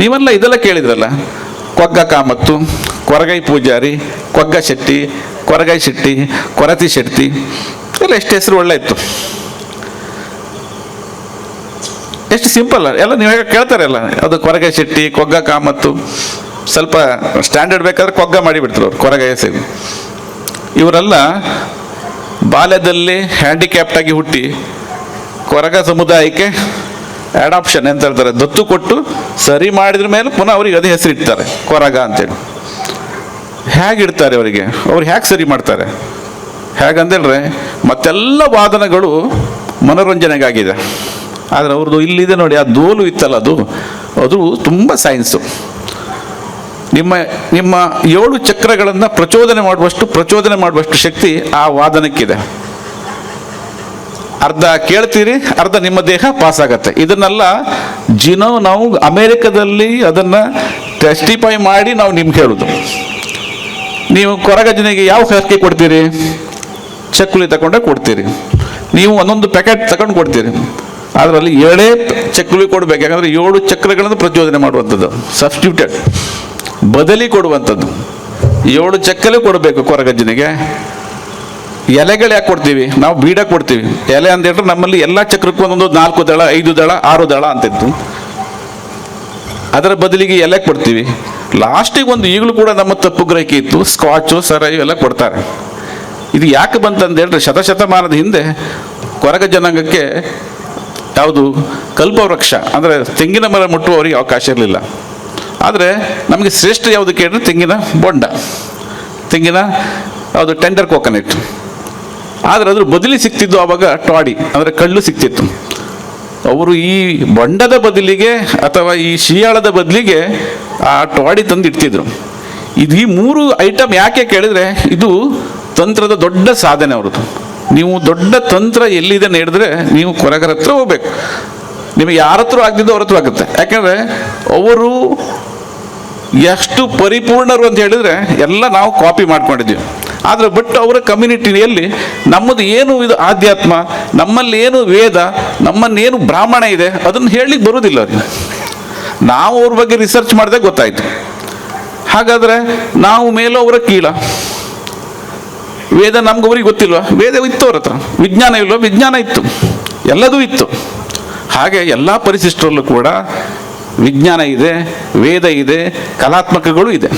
ನೀವೆಲ್ಲ ಇದೆಲ್ಲ ಕೇಳಿದ್ರಲ್ಲ? ಕೊಗ್ಗ ಕಾಮತ್ತು, ಕೊರಗೈ ಪೂಜಾರಿ, ಕೊಗ್ಗ ಶೆಟ್ಟಿ, ಕೊರಗೈ ಶೆಟ್ಟಿ, ಕೊರತಿ ಶೆಟ್ಟಿ, ಎಲ್ಲ ಎಷ್ಟು ಹೆಸರು ಒಳ್ಳೆ ಇತ್ತು. ಎಷ್ಟು ಸಿಂಪಲ್, ಎಲ್ಲ ನೀವು ಹೇಗೆ ಕೇಳ್ತಾರೆ ಎಲ್ಲ ಅದು ಕೊರಗೈ ಶೆಟ್ಟಿ, ಕೊಗ್ಗ ಕಾಮತ್ತು, ಸ್ವಲ್ಪ ಸ್ಟ್ಯಾಂಡರ್ಡ್ ಬೇಕಾದ್ರೆ ಕೊಗ್ಗ ಮಾಡಿಬಿಡ್ತಾರೆ ಅವ್ರು, ಕೊರಗೈ ಹೆಸರು. ಇವರೆಲ್ಲ ಬಾಲ್ಯದಲ್ಲಿ ಹ್ಯಾಂಡಿಕ್ಯಾಪ್ಟಾಗಿ ಹುಟ್ಟಿ ಕೊರಗ ಸಮುದಾಯಕ್ಕೆ ಅಡಾಪ್ಷನ್ ಅಂತ ಹೇಳ್ತಾರೆ? ದತ್ತು ಕೊಟ್ಟು ಸರಿ ಮಾಡಿದ್ರ ಮೇಲೆ ಪುನಃ ಅವ್ರಿಗೆ ಅದೇ ಹೆಸರಿಡ್ತಾರೆ ಕೊರಗ ಅಂತೇಳಿ. ಹೇಗಿಡ್ತಾರೆ ಅವರಿಗೆ? ಅವ್ರು ಹೇಗೆ ಸರಿ ಮಾಡ್ತಾರೆ? ಹೇಗಂದೇಳ್ರೆ ಮತ್ತೆಲ್ಲ ವಾದನಗಳು ಮನೋರಂಜನೆಗಾಗಿದೆ. ಆದರೆ ಅವ್ರದ್ದು ಇಲ್ಲಿದೆ ನೋಡಿ, ಆ ದೋಲು ಇತ್ತಲ್ಲ ಅದು? ಅದು ತುಂಬ ಸೈನ್ಸು ನಿಮ್ಮ ನಿಮ್ಮ ಏಳು ಚಕ್ರಗಳನ್ನು ಪ್ರಚೋದನೆ ಮಾಡುವಷ್ಟು ಪ್ರಚೋದನೆ ಮಾಡುವಷ್ಟು ಶಕ್ತಿ ಆ ವಾದನಕ್ಕಿದೆ. ಅರ್ಧ ಕೇಳ್ತೀರಿ, ಅರ್ಧ ನಿಮ್ಮ ದೇಹ ಪಾಸ್ ಆಗತ್ತೆ ಇದನ್ನೆಲ್ಲ ಜಿನೋ, ನಾವು ಅಮೇರಿಕದಲ್ಲಿ ಅದನ್ನ ಟೆಸ್ಟಿಫೈ ಮಾಡಿ ನಾವು ನಿಮ್ಗೆ ಹೇಳುದು. ನೀವು ಕೊರಗಜನಿಗೆ ಯಾವ ಹರಕೆ ಕೊಡ್ತೀರಿ? ಚಕ್ಕುಲಿ ತಗೊಂಡೆ ಕೊಡ್ತೀರಿ. ನೀವು ಒಂದೊಂದು ಪ್ಯಾಕೆಟ್ ತಗೊಂಡು ಕೊಡ್ತೀರಿ. ಅದರಲ್ಲಿ ಏಳೇ ಚಕ್ಕುಲಿ ಕೊಡ್ಬೇಕು. ಯಾಕಂದ್ರೆ ಏಳು ಚಕ್ರಗಳನ್ನು ಪ್ರಚೋದನೆ ಮಾಡುವಂಥದ್ದು ಸಬ್ಸ್ಟಿಟ್ಯೂಟೆಡ್ ಬದಲಿ ಕೊಡುವಂಥದ್ದು. ಏಳು ಚಕ್ಕಲಿ ಕೊಡಬೇಕು ಕೊರಗಜ್ಜನಿಗೆ. ಎಲೆಗಳು ಯಾಕೆ ಕೊಡ್ತೀವಿ, ನಾವು ಬೀಡ ಕೊಡ್ತೀವಿ. ಎಲೆ ಅಂತ ಹೇಳಿದ್ರೆ ನಮ್ಮಲ್ಲಿ ಎಲ್ಲ ಚಕ್ರಕ್ಕೂ ಒಂದೊಂದು ನಾಲ್ಕು ದಳ, ಐದು ದಳ, ಆರು ದಳ ಅಂತಿತ್ತು ಅದರ ಬದಲಿಗೆ ಎಲೆ ಕೊಡ್ತೀವಿ. ಲಾಸ್ಟಿಗೆ ಒಂದು ಈಗಲೂ ಕೂಡ ನಮ್ಮ ತಪ್ಪು ಗ್ರಹಿಕೆ ಇತ್ತು ಸ್ಕಾಚು ಸರ ಇವೆಲ್ಲ ಕೊಡ್ತಾರೆ. ಇದು ಯಾಕೆ ಬಂತಂದು ಹೇಳಿದ್ರೆ ಶತಶತಮಾನದ ಹಿಂದೆ ಕೊರಗ ಜನಾಂಗಕ್ಕೆ ಯಾವುದು ಕಲ್ಪವೃಕ್ಷ, ಅಂದರೆ ತೆಂಗಿನ ಮರ ಮುಟ್ಟುವವರಿಗೆ ಅವಕಾಶ ಇರಲಿಲ್ಲ. ಆದರೆ ನಮಗೆ ಶ್ರೇಷ್ಠ ಯಾವುದು ಕೇಳಿದ್ರೆ ತೆಂಗಿನ ಬೊಂಡ, ತೆಂಗಿನ ಯಾವುದು ಟೆಂಡರ್ ಕೋಕೋನಟ್ ಆದರೆ ಅದ್ರ ಬದಲಿ ಸಿಕ್ತಿದ್ದು ಆವಾಗ ಟಾಡಿ, ಅಂದರೆ ಕಳ್ಳು ಸಿಕ್ತಿತ್ತು. ಅವರು ಈ ಬಂಡದ ಬದಲಿಗೆ ಅಥವಾ ಈ ಶಿಯಾಳದ ಬದಲಿಗೆ ಆ ಟಾಡಿ ತಂದು ಇಡ್ತಿದ್ರು ಇದು ಈ ಮೂರು ಐಟಮ್ ಯಾಕೆ ಕೇಳಿದ್ರೆ ಇದು ತಂತ್ರದ ದೊಡ್ಡ ಸಾಧನೆ ಅವ್ರದ್ದು. ನೀವು ದೊಡ್ಡ ತಂತ್ರ ಎಲ್ಲಿದೆ ನೀಡಿದ್ರೆ ನೀವು ಕೊರಗರ ಹತ್ರ ಹೋಗ್ಬೇಕು. ನಿಮಗೆ ಯಾರ ಹತ್ರ ಆಗ್ತಿದ್ದು ಅವ್ರ ಹತ್ರ ಆಗುತ್ತೆ. ಯಾಕಂದ್ರೆ ಅವರು ಎಷ್ಟು ಪರಿಪೂರ್ಣರು ಅಂತ ಹೇಳಿದ್ರೆ ಎಲ್ಲ ನಾವು ಕಾಪಿ ಮಾಡ್ಕೊಂಡಿದ್ದೀವಿ. ಆದರೆ ಬಟ್ ಅವರ ಕಮ್ಯುನಿಟಿಯಲ್ಲಿ ನಮ್ಮದು ಏನು ಇದು ಆಧ್ಯಾತ್ಮ, ನಮ್ಮಲ್ಲಿ ಏನು ವೇದ ನಮ್ಮನ್ನೇನು ಬ್ರಾಹ್ಮಣ ಇದೆ, ಅದನ್ನು ಹೇಳಲಿಕ್ಕೆ ಬರೋದಿಲ್ಲ ಅವರಿಗೆ ನಾವು ಅವ್ರ ಬಗ್ಗೆ ರಿಸರ್ಚ್ ಮಾಡಿದೆ ಗೊತ್ತಾಯಿತು. ಹಾಗಾದರೆ ನಾವು ಮೇಲೋ ಅವರ ಕೀಳ. ವೇದ ನಮ್ಗೆ ಅವ್ರಿಗೆ ಗೊತ್ತಿಲ್ವಾ? ವೇದ ಇತ್ತು ಅವ್ರ ಹತ್ರ ವಿಜ್ಞಾನ ಇಲ್ವ? ವಿಜ್ಞಾನ ಇತ್ತು. ಎಲ್ಲದೂ ಇತ್ತು. ಹಾಗೆ ಎಲ್ಲ ಪರಿಶಿಷ್ಟರಲ್ಲೂ ಕೂಡ ವಿಜ್ಞಾನ ಇದೆ, ವೇದ ಇದೆ, ಕಲಾತ್ಮಕಗಳು ಇದೆ.